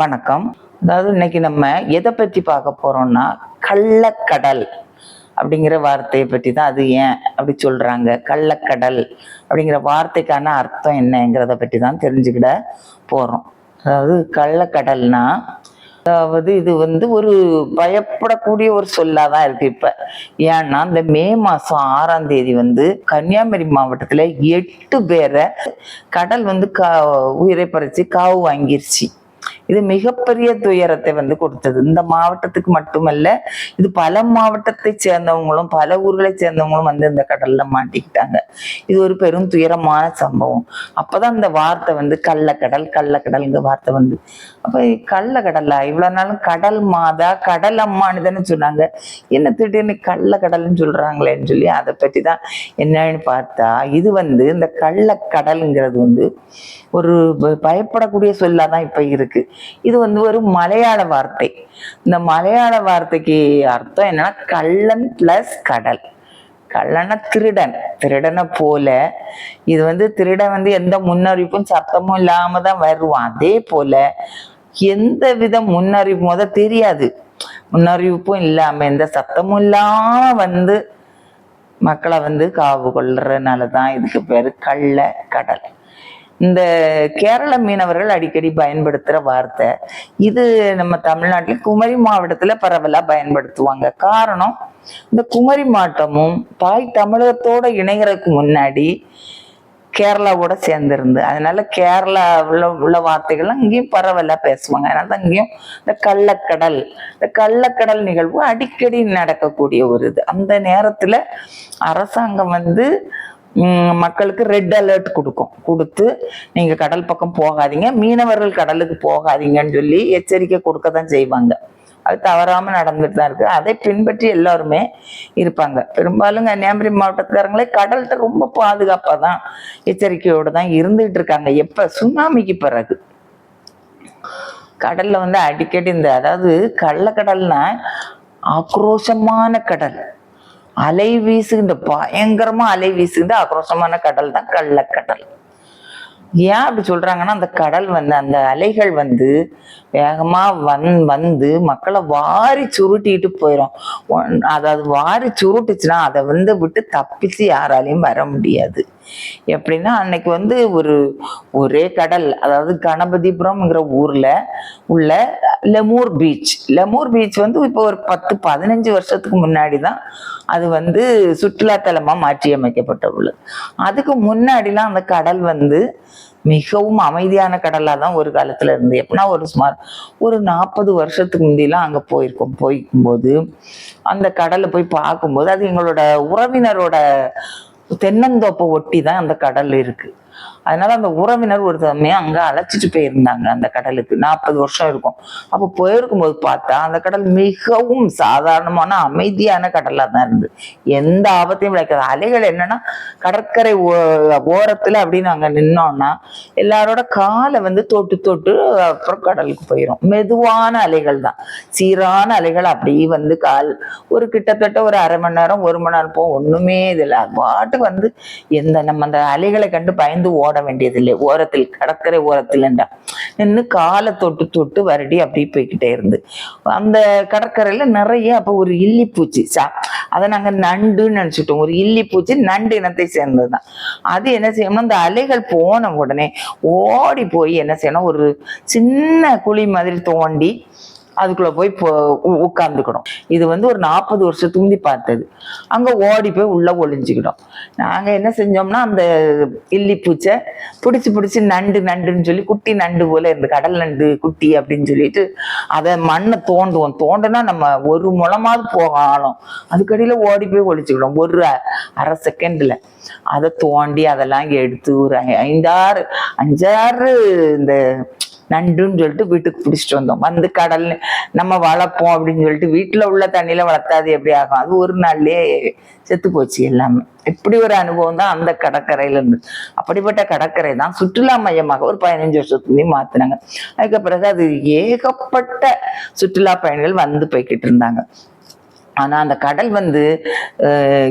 வணக்கம். அதாவது இன்னைக்கு நம்ம எதை பற்றி பார்க்க போறோம்னா கள்ளக்கடல் அப்படிங்கிற வார்த்தையை பற்றி தான் அது ஏன் அப்படி சொல்றாங்க? கள்ளக்கடல் அப்படிங்கிற வார்த்தைக்கான அர்த்தம் என்னங்கிறத பற்றி தான் தெரிஞ்சுக்கிட போறோம். அதாவது கள்ளக்கடல்னா அதாவது இது வந்து ஒரு பயப்படக்கூடிய ஒரு சொல்லாக தான் இருக்கு இப்ப. ஏன்னா இந்த மே மாசம் ஆறாம் தேதி வந்து கன்னியாகுமரி மாவட்டத்தில் எட்டு பேரை கடல் வந்து கா உயிரை பறிச்சு காவு வாங்கிருச்சு. இது மிகப்பெரிய துயரத்தை வந்து கொடுத்தது. இந்த மாவட்டத்துக்கு மட்டுமல்ல இது பல மாவட்டத்தை சேர்ந்தவங்களும் பல ஊர்களை சேர்ந்தவங்களும் வந்து இந்த கடல்ல மாட்டிக்கிட்டாங்க. இது ஒரு பெரும் துயரமான சம்பவம். அப்பதான் இந்த வார்த்தை வந்து கள்ளக்கடல் கள்ளக்கடல்ங்கிற வார்த்தை வந்து அப்ப கடலா? இவ்வளவு நாளும் கடல் மாதா கடல் அம்மானு தானே சொன்னாங்க. என்ன திடீர்னு கள்ளக்கடல்னு சொல்றாங்களேன்னு சொல்லி அதை பற்றி தான் என்னன்னு பார்த்தா இது வந்து இந்த கள்ள கடலுங்கிறது வந்து ஒரு பயப்படக்கூடிய சொல்லாக தான் இப்ப இருக்கு. இது வந்து ஒரு மலையாள வார்த்தை. இந்த மலையாள வார்த்தைக்கு அர்த்தம் என்னன்னா கள்ளன் பிளஸ் கடல். கள்ளன திருடன். திருடனை போல இது வந்து திருடன் வந்து எந்த முன்னறிவிப்பும் சத்தமும் இல்லாம தான் வருவான். அதே போல எந்த வித முன்னறிவு முத தெரியாது. முன்னறிவிப்பும் இல்லாம எந்த சத்தமும் இல்லாம வந்து மக்களை வந்து காவு கொள்றதுனால தான் இதுக்கு பேரு கள்ள கடல். இந்த கேரள மீனவர்கள் அடிக்கடி பயன்படுத்துகிற வார்த்தை. இது நம்ம தமிழ்நாட்டில் குமரி மாவட்டத்தில் பரவலாக பயன்படுத்துவாங்க. காரணம் இந்த குமரி மாவட்டமும் தாய் தமிழகத்தோட இணைகிறதுக்கு முன்னாடி கேரளாவோட சேர்ந்துருந்து. அதனால கேரளாவில் உள்ள வார்த்தைகள்லாம் இங்கேயும் பரவலா பேசுவாங்க. அதனால தான் இங்கேயும் இந்த கள்ளக்கடல் இந்த கள்ளக்கடல் நிகழ்வு அடிக்கடி நடக்கக்கூடிய ஒரு இது. அந்த நேரத்துல அரசாங்கம் வந்து மக்களுக்கு ரெட் அலர்ட் கொடுக்கும். கொடுத்து நீங்கள் கடல் பக்கம் போகாதீங்க மீனவர்கள் கடலுக்கு போகாதீங்கன்னு சொல்லி எச்சரிக்கை கொடுக்க தான் செய்வாங்க. அது தவறாம நடந்துட்டு தான் இருக்கு. அதை பின்பற்றி எல்லாருமே இருப்பாங்க. பெரும்பாலும் கன்னியாகுமரி மாவட்டத்துக்காரங்களே கடல்கிட்ட ரொம்ப பாதுகாப்பாக தான் எச்சரிக்கையோடு தான் இருந்துகிட்டு இருக்காங்க. எப்போ? சுனாமிக்கு பிறகு. கடல்ல வந்து அடிக்கடி இந்த அதாவது கள்ளக்கடல்னா ஆக்ரோஷமான கடல். அலை வீசுகின்ற பயங்கரமா அலை வீசுகின்ற ஆக்ரோஷமான கடல் தான் கள்ளக்கடல். ஏன் அப்படி சொல்றாங்கன்னா அந்த கடல் வந்து அந்த அலைகள் வந்து வேகமா வந் வந்து மக்களை வாரி சுருட்டிட்டு போயிடும் ஒன்- அதாவது வாரி சுருட்டுச்சுன்னா அதை வந்து விட்டு தப்பிச்சு யாராலையும் வர முடியாது. எப்படின்னா அன்னைக்கு வந்து ஒரு ஒரே கடல் அதாவது கணபதிபுரம்ங்கிற ஊர்ல உள்ள லெமூர் பீச். லெமூர் பீச் வந்து இப்போ ஒரு பத்து பதினஞ்சு வருஷத்துக்கு முன்னாடி தான் அது வந்து சுற்றுலாத்தலமாக மாற்றி அமைக்கப்பட்ட உள்ளது அதுக்கு முன்னாடிலாம் அந்த கடல் வந்து மிகவும் அமைதியான கடலாக தான் ஒரு காலத்துல இருந்து எப்படின்னா ஒரு சுமார் ஒரு நாற்பது வருஷத்துக்கு முந்திலாம் அங்க போயிருக்கோம். போய்க்கும்போது அந்த கடலை போய் பார்க்கும்போது அது எங்களோட உறவினரோட தென்னந்தோப்பை ஒட்டி தான் அந்த கடல் இருக்கு. அதனால அந்த உறவினர் ஒரு சமயம் அங்க அழைச்சிட்டு போயிருந்தாங்க அந்த கடலுக்கு. நாற்பது வருஷம் இருக்கும். அப்போ போயிருக்கும்போது பார்த்தா அந்த கடல் மிகவும் சாதாரணமான அமைதியான கடலா தான் இருந்தது. எந்த ஆபத்தையும் விளைக்காது அலைகள் என்னன்னா கடற்கரை ஓ- ஓரத்துல அப்படின்னு அங்க நின்னோம்னா எல்லாரோட காலை வந்து தொட்டு தொட்டு அப்புறம் கடலுக்கு போயிடும் மெதுவான அலைகள் தான். சீரான அலைகள் அப்படியே வந்து கால் ஒரு கிட்டத்தட்ட ஒரு அரை மணி நேரம் ஒரு மணி நேரம் போகும். ஒண்ணுமே இதில் பாட்டுக்கு வந்து எந்த நம்ம அந்த அலைகளை கண்டு பயந்து ஓட வேண்டியதில்லை. ஓரத்தில் கடற்கரை ஓரத்தில் நின்று காலை தொட்டு தொட்டு வருடி அப்படியே போய்கிட்டே இருந்து. அந்த கடற்கரையில நிறைய அப்போ ஒரு இல்லிப்பூச்சி சா அதை நாங்க நண்டுன்னு நினைச்சிட்டோம். ஒரு இல்லிப்பூச்சி நண்டு இனத்தை சேர்ந்தது தான் அது என்ன செய்யணும்னா அந்த அலைகள் போன உடனே ஓடி போய் என்ன செய்யணும் ஒரு சின்ன குழி மாதிரி தோண்டி அதுக்குள்ள போய் போ- இது வந்து ஒரு நாற்பது வருஷத்துக்கு முந்தி பார்த்தது. அங்க ஓடி போய் உள்ள ஒளிஞ்சுக்கிட்டோம். நாங்க என்ன செஞ்சோம்னா அந்த இல்லிப்பூச்சை பிடிச்சி பிடிச்சி நண்டு நண்டுன்னு சொல்லி குட்டி நண்டு போல இந்த கடல் நண்டு குட்டி அப்படின்னு சொல்லிட்டு அதை மண்ணை தோண்டுவோம். தோண்டுனா நம்ம ஒரு முளமாவது போகணும் அதுக்கடியில ஓடி போய் ஒழிச்சுக்கிடும் ஒரு அரை செகண்ட்ல. அதை தோண்டி அதெல்லாம் எடுத்து ஒரு ஐந்தாறு அஞ்சாறு இந்த நண்டுன்னு சொல்லிட்டு வீட்டுக்கு பிடிச்சிட்டு வந்தோம். வந்து கடல் நம்ம வளர்ப்போம் அப்படின்னு சொல்லிட்டு வீட்டுல உள்ள தண்ணியில வளர்த்தாது எப்படி ஆகும்? அது ஒரு நாள்லயே செத்து போச்சு எல்லாமே. இப்படி ஒரு அனுபவம் தான் அந்த கடற்கரையில இருந்து அப்படிப்பட்ட கடற்கரை தான் சுற்றுலா மையமாக ஒரு பதினஞ்சு வருஷத்துலேயே மாத்தினாங்க. அதுக்கு பிறகு அது ஏகப்பட்ட சுற்றுலா பயணிகள் வந்து போய்கிட்டு இருந்தாங்க. ஆனா அந்த கடல் வந்து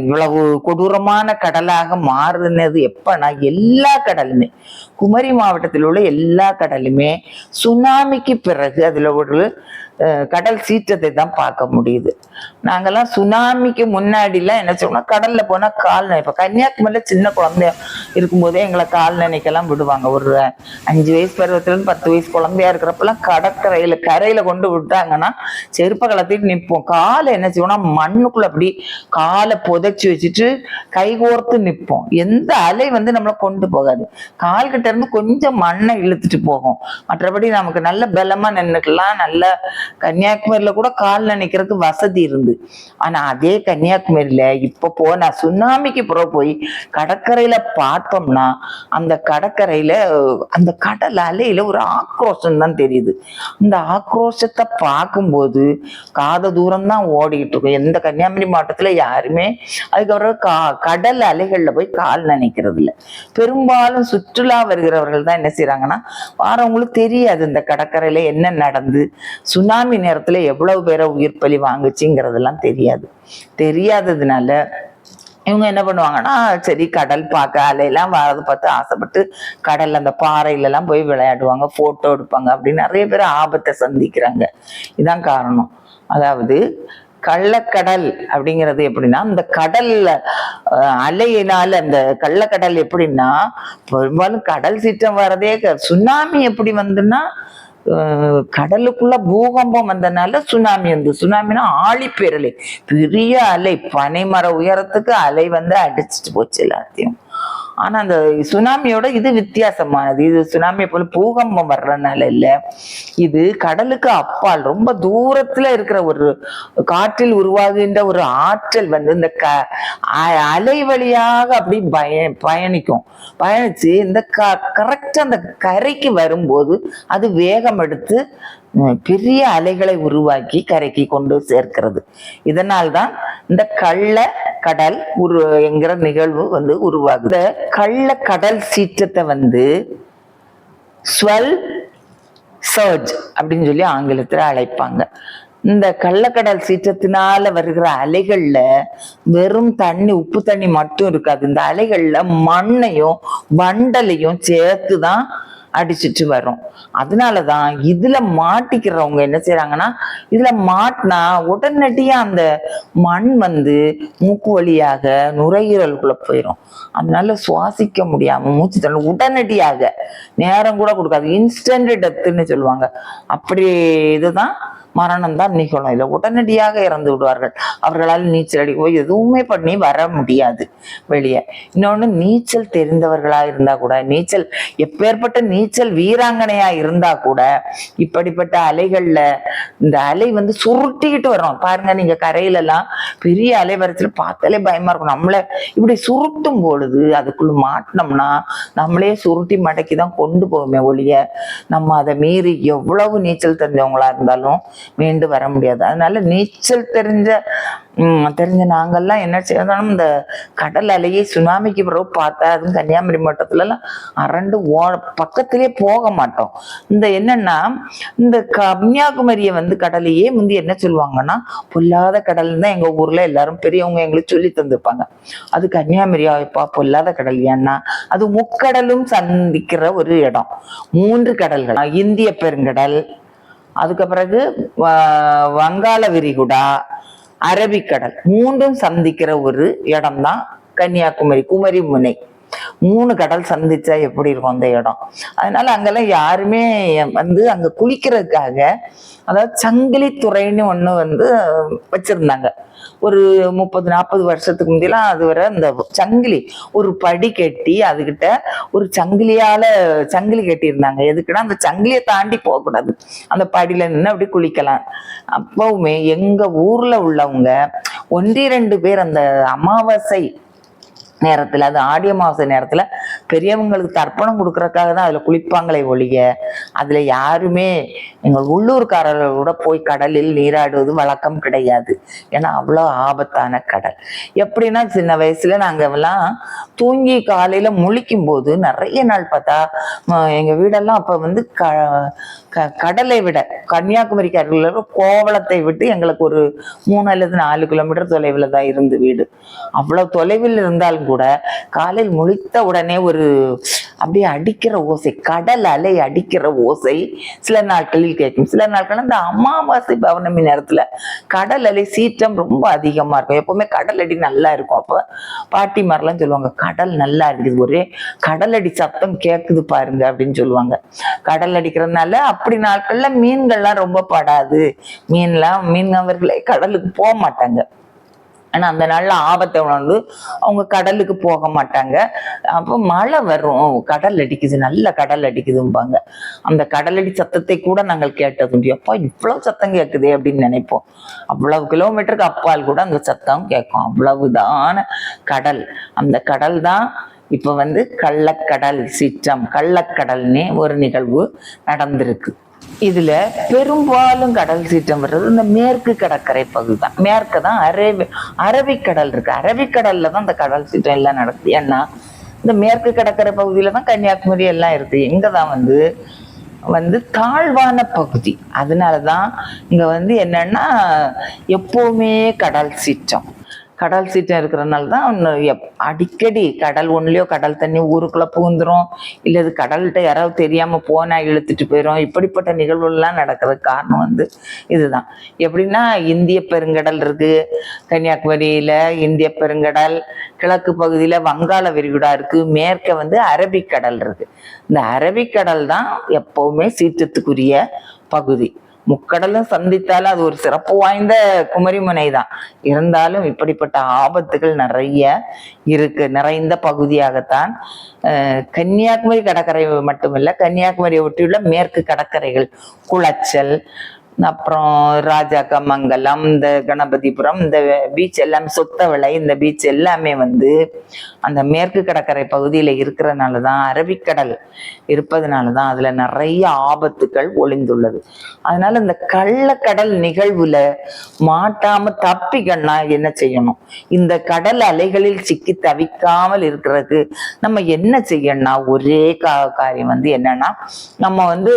இவ்வளவு கொடூரமான கடலாக மாறுனது எப்பன்னா எல்லா கடலுமே. குமரி மாவட்டத்தில் உள்ள எல்லா கடலுமே சுனாமிக்கு பிறகு அதுல ஒரு கடல் சீற்றத்தை தான் பார்க்க முடியுது. நாங்கெல்லாம் சுனாமிக்கு முன்னாடிலாம் என்ன செய்வோம்னா கடல்ல போனா கால் நினைப்போம் கன்னியாகுமரியில சின்ன குழந்தைய இருக்கும்போதே எங்களை கால் நினைக்கெல்லாம் விடுவாங்க. ஒரு அஞ்சு வயசு பருவத்துல இருந்து பத்து வயசு குழந்தையா இருக்கிறப்பெல்லாம் கடற்கரையில கரையில கொண்டு விட்டாங்கன்னா செருப்பை கலத்திட்டு நிற்போம் காலை என்ன செய்வோம்னா மண்ணுக்குள்ள அப்படி காலை புதைச்சி வச்சுட்டு கை கோர்த்து நிற்போம் எந்த அலை வந்து நம்மளை கொண்டு போகாது. கால்கிட்ட இருந்து கொஞ்சம் மண்ணை இழுத்துட்டு போகும். மற்றபடி நமக்கு நல்ல பலமா நின்றுக்கலாம் நல்ல கன்னியாகுமரியில கூட கால் நினைக்கிறதுக்கு வசதி இருந்து. ஆனா அதே கன்னியாகுமரியில இப்ப போனா சுனாமிக்கு புறம் போய் கடற்கரையில பார்த்தோம்னா அந்த கடற்கரையில அந்த கடல் அலையில ஒரு ஆக்ரோஷம் தான் தெரியுது. அந்த ஆக்ரோஷத்தை பார்க்கும்போது காத தூரம் தான் ஓடிக்கிட்டு இருக்கும். எந்த கன்னியாகுமரி மாவட்டத்துல யாருமே அதுக்கப்புறம் கா கடல் அலைகள்ல போய் கால் நினைக்கிறது இல்லை பெரும்பாலும் சுற்றுலா வருகிறவர்கள் தான் என்ன செய்யறாங்கன்னா வாரவங்களுக்கு தெரியாது இந்த கடற்கரையில என்ன நடந்து சுனாமி நேரத்துல எவ்வளவு பேரை உயிர் பலி வாங்குச்சுங்கிறதெல்லாம் தெரியாது. தெரியாததுனால இவங்க என்ன பண்ணுவாங்கன்னா சரி கடல் பார்க்க அலையெல்லாம் வரது பார்த்து ஆசைப்பட்டு கடல்ல அந்த பாறையில எல்லாம் போய் விளையாடுவாங்க போட்டோ எடுப்பாங்க அப்படின்னு நிறைய பேர் ஆபத்தை சந்திக்கிறாங்க. இதான் காரணம். அதாவது கள்ளக்கடல் அப்படிங்கிறது எப்படின்னா இந்த கடல்ல அஹ், அலையினால அந்த கள்ளக்கடல் எப்படின்னா பெரும்பாலும் கடல் சீற்றம் வர்றதே க- சுனாமி எப்படி வந்துன்னா கடலுக்குள்ள பூகம்பம் வந்தனால சுனாமி வந்து சுனாமினா ஆழிப்பேரலை பெரிய அலை பனைமர உயரத்துக்கு அலை வந்து அடிச்சிட்டு போச்சு எல்லாத்தையும். ஆனா அந்த சுனாமியோட இது வித்தியாசமானது. இது சுனாமியை போல பூகம்பம் வர்றதுனால இல்ல. இது கடலுக்கு அப்பால் ரொம்ப தூரத்துல இருக்கிற ஒரு காற்றில் உருவாகுகின்ற ஒரு ஆற்றல் வந்து இந்த க அ- அலை வழியாக அப்படி பய பயணிக்கும். பயணிச்சு இந்த க கரெக்டா அந்த கரைக்கு வரும்போது அது வேகம் எடுத்து பெரிய அலைகளை உருவாக்கி கரைக்கு கொண்டு சேர்க்கிறது. இதனால்தான் இந்த கள்ள கடல் உரு என்கிற நிகழ்வு வந்து உருவாகுது. இந்த கள்ள கடல் சீற்றத்தை வந்து ஸ்வெல் சர்ஜ் அப்படின்னு சொல்லி ஆங்கிலத்தில் அழைப்பாங்க. இந்த கள்ளக்கடல் சீற்றத்தினால வருகிற அலைகள்ல வெறும் தண்ணி உப்பு தண்ணி மட்டும் இருக்காது. இந்த அலைகள்ல மண்ணையும் வண்டலையும் சேர்த்து தான் அடிச்சிட்டு வரும் அதனாலதான் இதுல மாட்டிக்கிறவங்க என்ன செய்கிறாங்கன்னா இதுல மாட்டினா உடனடியா அந்த மண் வந்து மூக்கு வழியாக நுரையீரலுக்குள்ள போயிடும் அதனால சுவாசிக்க முடியாம மூச்சு தள்ள உடனடியாக நேரம் கூட கொடுக்காது. இன்ஸ்டன்ட் டெத்துன்னு சொல்லுவாங்க. அப்படி இதுதான் மரணம் தான் நிகழும். இல்லை உடனடியாக இறந்து விடுவார்கள். அவர்களால் நீச்சல் அடிக்க போய் எதுவுமே பண்ணி வர முடியாது வெளியே. இன்னொன்று நீச்சல் தெரிந்தவர்களா இருந்தா கூட நீச்சல் எப்பேற்பட்ட நீச்சல் வீராங்கனையா இருந்தா கூட இப்படிப்பட்ட அலைகள்ல இந்த அலை வந்து சுருட்டிக்கிட்டு வரும். பாருங்க நீங்க கரையில எல்லாம் பெரிய அலைவரத்துல பார்த்தாலே பயமா இருக்கும். நம்மள இப்படி சுருட்டும் பொழுது அதுக்குள்ள மாட்டினோம்னா நம்மளே சுருட்டி மடக்கி தான் கொண்டு போகுமே ஒழிய நம்ம அதை மீறி எவ்வளவு நீச்சல் தெரிஞ்சவங்களா இருந்தாலும் மீண்டு வர முடியாது. அதனால நீச்சல் தெரிஞ்ச தெரிஞ்ச நாங்கெல்லாம் என்ன செய்யணும் இந்த கடல் அலையை சுனாமிக்கு பிறகு பார்த்தா அதுவும் கன்னியாகுமரி மாவட்டத்துல எல்லாம் அரண்டு ஓ பக்கத்திலே போக மாட்டோம். இந்த என்னன்னா இந்த கன்னியாகுமரியை வந்து கடலையே முந்தி என்ன சொல்லுவாங்கன்னா பொல்லாத கடல் தான் எங்க ஊர்ல எல்லாரும் பெரியவங்க எங்களுக்கு சொல்லி தந்திருப்பாங்க. அது கன்னியாகுமரியா இப்பா பொல்லாத கடல் ஏன்னா அது முக்கடலும் சந்திக்கிற ஒரு இடம். மூன்று கடல்கள். இந்திய பெருங்கடல் அதுக்கு பிறகு வங்காள விரிகுடா அரபிக்கடல் மூன்றும் சந்திக்கிற ஒரு இடம்தான் கன்னியாகுமரி குமரி முனை மூணு கடல் சந்திச்சா எப்படி இருக்கும் அந்த இடம்? அதனால அங்கெல்லாம் யாருமே வந்து அங்க குளிக்கிறதுக்காக அதாவது சங்கிலி துறைன்னு ஒண்ணு வந்து வச்சிருந்தாங்க. ஒரு முப்பது நாற்பது வருஷத்துக்கு முந்திலாம் அது வரை அந்த சங்கிலி ஒரு படி கட்டி அதுகிட்ட ஒரு சங்கிலியால சங்கிலி கட்டியிருந்தாங்க. எதுக்குன்னா அந்த சங்கிலியை தாண்டி போகக்கூடாது. அந்த படியில நின்று அப்படி குளிக்கலாம். அப்பவுமே எங்க ஊர்ல உள்ளவங்க ஒன்றி ரெண்டு பேர் அந்த அமாவாசை நேரத்தில் அது ஆடி அமாவாசை நேரத்தில் பெரியவங்களுக்கு தர்ப்பணம் கொடுக்கறதுக்காக தான் அதில் குளிப்பாங்களே ஒழிய அதில் யாருமே எங்கள் உள்ளூர்காரர்கள் கூட போய் கடலில் நீராடுவது வழக்கம் கிடையாது. ஏன்னா அவ்வளோ ஆபத்தான கடல். எப்படின்னா சின்ன வயசில் நாங்கள்லாம் தூங்கி காலையில் முழிக்கும் போது நிறைய நாள் பார்த்தா எங்கள் வீடெல்லாம் அப்போ வந்து க க கடலை விட கன்னியாகுமரிக்கு அருகில் கோவளத்தை விட்டு எங்களுக்கு ஒரு மூணு அல்லது நாலு கிலோமீட்டர் தொலைவில் தான் இருந்து வீடு. அவ்வளோ தொலைவில் இருந்தாலும் கூட காலையில் முழித்த உடனே ஒரு அப்படியே அடிக்கிற ஓசை கடல் அலை அடிக்கிற ஓசை சில நாட்களில் கேட்கும். சில நாட்கள் அந்த அமாவாசை பௌர்ணமி நேரத்தில் கடல் அலை சீற்றம் ரொம்ப அதிகமாக இருக்கும். எப்பவுமே கடல் அடி நல்லா இருக்கும். அப்போ பாட்டி மாதிரிலாம் சொல்லுவாங்க கடல் நல்லா இருக்குது ஒரே கடல் அடி சத்தம் கேட்குது பாருங்க அப்படின்னு சொல்லுவாங்க. கடல் அடிக்கிறதுனால அப்படி நாட்கள்ல மீன்கள்லாம் ரொம்ப படாது. மீன்லாம் மீன்கவர்களே கடலுக்கு போக மாட்டாங்க. ஆனா அந்த நாள்ல ஆபத்தை உணர்ந்து அவங்க கடலுக்கு போக மாட்டாங்க. அப்போ மழை வரும். கடல் அடிக்குது. நல்ல கடல் அடிக்குதும்பாங்க. அந்த கடலடி சத்தத்தை கூட நாங்கள் கேட்டது அப்பா இவ்வளவு சத்தம் கேட்குதே அப்படின்னு நினைப்போம். அவ்வளவு கிலோமீட்டருக்கு அப்பால் கூட அந்த சத்தம் கேட்கும். அவ்வளவுதான கடல். அந்த கடல் தான் இப்போ வந்து கள்ளக்கடல் சீற்றம் கள்ளக்கடல்னே ஒரு நிகழ்வு நடந்திருக்கு. இதுல பெரும்பாலும் கடல் சீற்றம் வர்றது இந்த மேற்கு கடற்கரை பகுதி தான் மேற்கு தான் அரபி அரபிக்கடல் இருக்கு. அரபிக்கடல்ல தான் இந்த கடல் சீற்றம் எல்லாம் நடக்குது. ஏன்னா இந்த மேற்கு கடற்கரை பகுதியில தான் கன்னியாகுமரி எல்லாம் இருக்கு. இங்க தான் வந்து வந்து தாழ்வான பகுதி. அதனாலதான் இங்க வந்து என்னன்னா எப்பவுமே கடல் சீற்றம். கடல் சீற்றம் இருக்கிறதுனால தான் எப்- அடிக்கடி கடல் ஒன்றுலையோ கடல் தண்ணி ஊருக்குள்ள புகுந்துரும். இல்லை இது கடல்கிட்ட யாராவது தெரியாமல் போனால் இழுத்துட்டு போயிடும் இப்படிப்பட்ட நிகழ்வுகள்லாம் நடக்கிறதுக்கு காரணம் வந்து இதுதான். எப்படின்னா இந்திய பெருங்கடல் இருக்கு. கன்னியாகுமரியில இந்திய பெருங்கடல் கிழக்கு பகுதியில் வங்காள விரிகுடா இருக்கு. மேற்க வந்து அரபிக்கடல் இருக்கு. இந்த அரபிக்கடல் தான் எப்பவுமே சீற்றத்துக்குரிய பகுதி. முக்கடலும் சந்தித்தாலும் அது ஒரு சிறப்பு வாய்ந்த குமரிமுனை தான். இருந்தாலும் இப்படிப்பட்ட ஆபத்துகள் நிறைய இருக்கு. நிறைந்த பகுதியாகத்தான் கன்னியாகுமரி கடற்கரை மட்டுமல்ல கன்னியாகுமரியை ஒட்டியுள்ள மேற்கு கடற்கரைகள் குளச்சல் அப்புறம் ராஜாக்கமங்கலம் இந்த கணபதிபுரம் இந்த பீச் எல்லாம் சொத்தவளை இந்த பீச் எல்லாமே வந்து அந்த மேற்கு கடற்கரை பகுதியில் இருக்கிறதுனால தான் அரபிக்கடல் இருப்பதனால தான் அதுல நிறைய ஆபத்துக்கள் ஒளிந்துள்ளது. அதனால இந்த கள்ளக்கடல் நிகழ்வுல மாட்டாம தப்பிக்கன்னா என்ன செய்யணும்? இந்த கடல் அலைகளில் சிக்கி தவிக்காமல் இருக்கிறதுக்கு நம்ம என்ன செய்யணும்னா ஒரே கா காரியம் வந்து என்னன்னா நம்ம வந்து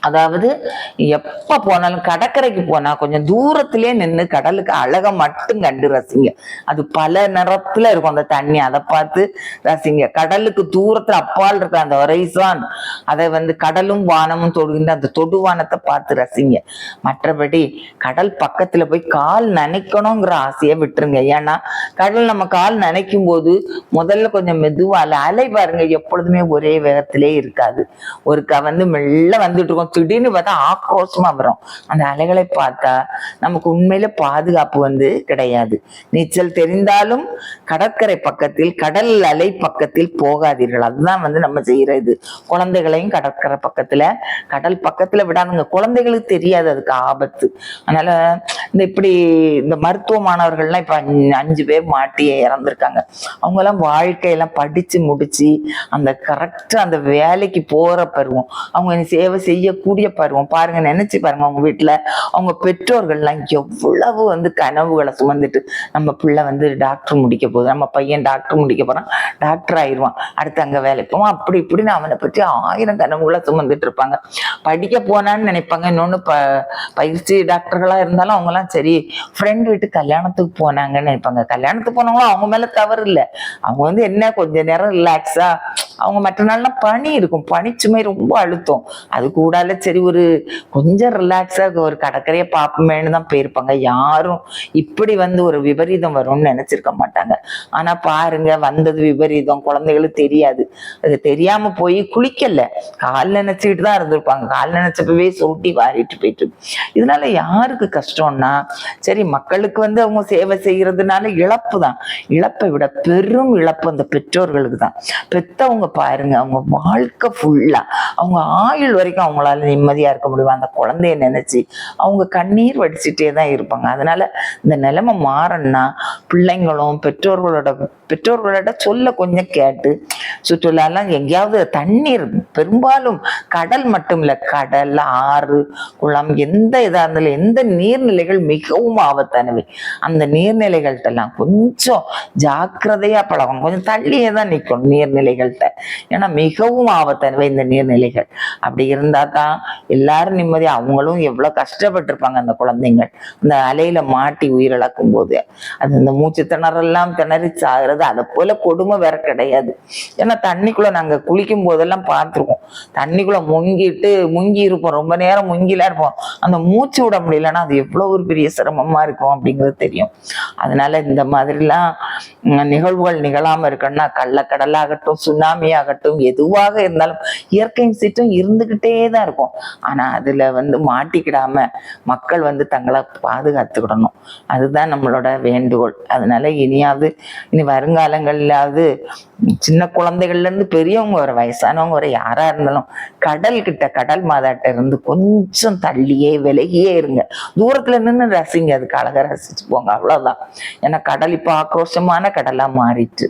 அதாவது எப்ப போனாலும் கடற்கரைக்கு போனா கொஞ்சம் தூரத்திலே நின்று கடலுக்கு அழக மட்டும் கண்டு ரசிங்க. அது பல நிறத்துல இருக்கும் அந்த தண்ணி. அதை பார்த்து ரசிங்க. கடலுக்கு தூரத்துல அப்பால் இருக்க அந்த ஒரைசான் அதை வந்து கடலும் வானமும் தொடுகின்ற அந்த தொடுவானத்தை பார்த்து ரசிங்க. மற்றபடி கடல் பக்கத்துல போய் கால் நனைக்கணுங்கிற ஆசையை விட்டுருங்க. ஏன்னா கடல் நம்ம கால் நினைக்கும் போது முதல்ல கொஞ்சம் மெதுவா அலை அலை பாருங்க. எப்பொழுதுமே ஒரே வேகத்திலே இருக்காது. ஒரு க வந்து மெல்ல வந்துட்டு இருக்கும். திடீர்னு பார்த்தா ஆக்ரோஷமா வரும். அந்த அலைகளை பார்த்தா நமக்கு உண்மையில பாதுகாப்பு வந்து கிடையாது. நீச்சல் தெரிந்தாலும் கடற்கரை பக்கத்தில் கடல் அலை பக்கத்தில் போகாதீர்கள். அதுதான் வந்து நம்ம செய்யற இது. குழந்தைகளையும் கடற்கரை பக்கத்துல கடல் பக்கத்துல விடாதுங்க. குழந்தைகளுக்கு தெரியாது அதுக்கு ஆபத்து. அதனால இந்த இப்படி இந்த மருத்துவ மாணவர்கள்லாம் இப்ப அஞ்சு- அஞ்சு பேர் மாட்டி இறந்துருக்காங்க. அவங்க எல்லாம் வாழ்க்கையெல்லாம் படிச்சு முடிச்சு அந்த கரெக்டா அந்த வேலைக்கு போற பருவம் அவங்க சேவை செய்யக்கூடிய பருவம் பாருங்க நினைச்சு பாருங்க அவங்க வீட்டுல அவங்க பெற்றோர்கள்லாம் எவ்வளவு வந்து கனவுகளை சுமந்துட்டு நம்ம பிள்ளை வந்து டாக்டர் முடிக்க போகுது. நம்ம பையன் டாக்டர் முடிக்க போறான் டாக்டர் ஆயிடுவான் அடுத்து அங்க வேலைக்கு போவான். அப்படி இப்படின்னு அவனை பற்றி ஆயிரம் கனவுகளை சுமந்துட்டு இருப்பாங்க. படிக்க போனான்னு நினைப்பாங்க. இன்னொன்னு ப பயிற்சி டாக்டர்களா இருந்தாலும் அவங்கலாம் சரி ஃப்ரெண்ட் வீட்டு கல்யாணத்துக்கு போனாங்கன்னு நினைப்பாங்க. கல்யாணத்துக்கு போனவங்களும் அவங்க மேல தவறு இல்லை. அவங்க வந்து என்ன கொஞ்ச நேரம் ரிலாக்ஸா அவங்க மற்ற நாள்லாம் பனி இருக்கும். பனிச்சுமை ரொம்ப அழுத்தம். அது கூடால சரி ஒரு கொஞ்சம் ரிலாக்ஸா ஒரு கடற்கரையை பார்ப்போமேன்னு தான் போயிருப்பாங்க. யாரும் இப்படி வந்து ஒரு விபரீதம் வரும்னு நினைச்சிருக்க மாட்டாங்க. ஆனா பாருங்க வந்தது விபரீதம். குழந்தைகளுக்கு தெரியாது. அது தெரியாம போய் குளிக்கல. கால் நினைச்சுக்கிட்டு தான் இருந்திருப்பாங்க. கால் நினைச்சப்பவே சுருட்டி வாரிட்டு போயிட்டு. இதனால யாருக்கு கஷ்டம்னா சரி மக்களுக்கு வந்து அவங்க சேவை செய்யறதுனால இழப்பு தான் இழப்பை விட பெரும் இழப்பு அந்த பெற்றோர்களுக்கு தான். பெத்தவங்க பாருங்க அவங்க வாழ்க்கை ஃபுல்லா அவங்க ஆயுள் வரைக்கும் அவங்களால நிம்மதியா இருக்க முடியும்? அந்த குழந்தைய நினைச்சு அவங்க கண்ணீர் வடிச்சிட்டே தான் இருப்பாங்க. அதனால இந்த நிலைமை மாறன்னா பிள்ளைங்களும் பெற்றோர்களோட பெற்றோர்களோட சொல்ல கொஞ்சம் கேட்டு. சுற்றுலாலாம் எங்கேயாவது தண்ணீர் பெரும்பாலும் கடல் மட்டும் இல்ல கடல் ஆறு குளம் எந்த இதா இருந்தாலும் எந்த நீர்நிலைகள் மிகவும் ஆபத்தானவை. அந்த நீர்நிலைகள்கிட்டலாம் எல்லாம் கொஞ்சம் ஜாக்கிரதையா பழகணும். கொஞ்சம் தள்ளியே தான் நிற்கணும் நீர்நிலைகள்கிட்ட ஏன்னா மிகவும் ஆபத்தானவை இந்த நீர்நிலைகள். அப்படி இருந்தா தான் எல்லாரும் நிம்மதி. அவங்களும் எவ்வளவு கஷ்டப்பட்டிருப்பாங்க அந்த குழந்தைங்கள். இந்த அலையில மாட்டி உயிரிழக்கும் போது அது இந்த மூச்சு திணறெல்லாம் திணறி சாகிறது அதை போல கொடுமை வேற கிடையாது. ஏன்னா தண்ணிக்குள்ள நாங்க குளிக்கும் போதெல்லாம் பார்த்துருக்கோம். தண்ணிக்குள்ள முங்கிட்டு முங்கி இருப்போம். ரொம்ப நேரம் முங்கிலாம் இருப்போம். அந்த மூச்சு விட முடியலன்னா அது எவ்வளவு ஒரு பெரிய சிரமமா இருக்கும் அப்படிங்கிறது தெரியும். அதனால இந்த மாதிரிலாம் நிகழ்வுகள் நிகழாம இருக்கணும்னா கள்ளக்கடலாகட்டும் சுனாமி ஆகட்டும் எதுவாக இருந்தாலும் இயற்கையின் சீற்றம் இருந்துகிட்டே தான் இருக்கும். ஆனா அதுல வந்து மாட்டிக்கிடாம மக்கள் வந்து தங்களை பாதுகாத்துக்கிடணும். அதுதான் நம்மளோட வேண்டுகோள். அதனால இனியாவது இனி வருங்காலங்கள்லாவது சின்ன குழந்தைகள்ல இருந்து பெரியவங்க வர வயசானவங்க ஒரு யாரா இருந்தாலும் கடல் கிட்ட கடல் மாதாட்ட இருந்து கொஞ்சம் தள்ளியே விலகியே இருங்க. தூரத்துல நின்று ரசிங்க அதுக்கு அழகா ரசிச்சு போங்க. அவ்வளவுதான். ஏன்னா கடல் இப்போ ஆக்ரோஷமான கடலா மாறிட்டு.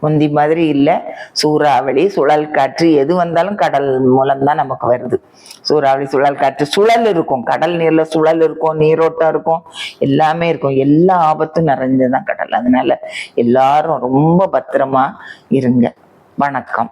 முந்தி மாதிரி இல்லை. சூறாவளி சுழல் காற்று எது வந்தாலும் கடல் மூலம்தான் நமக்கு வருது. சூறாவளி சுழல் காற்று சுழல் இருக்கும். கடல் நீரில் சுழல் இருக்கும் நீரோட்டம் இருக்கும் எல்லாமே இருக்கும். எல்லா ஆபத்தும் நிறைஞ்சதுதான் கடல். அதனால எல்லாரும் ரொம்ப பத்திரமா இருங்க. வணக்கம்.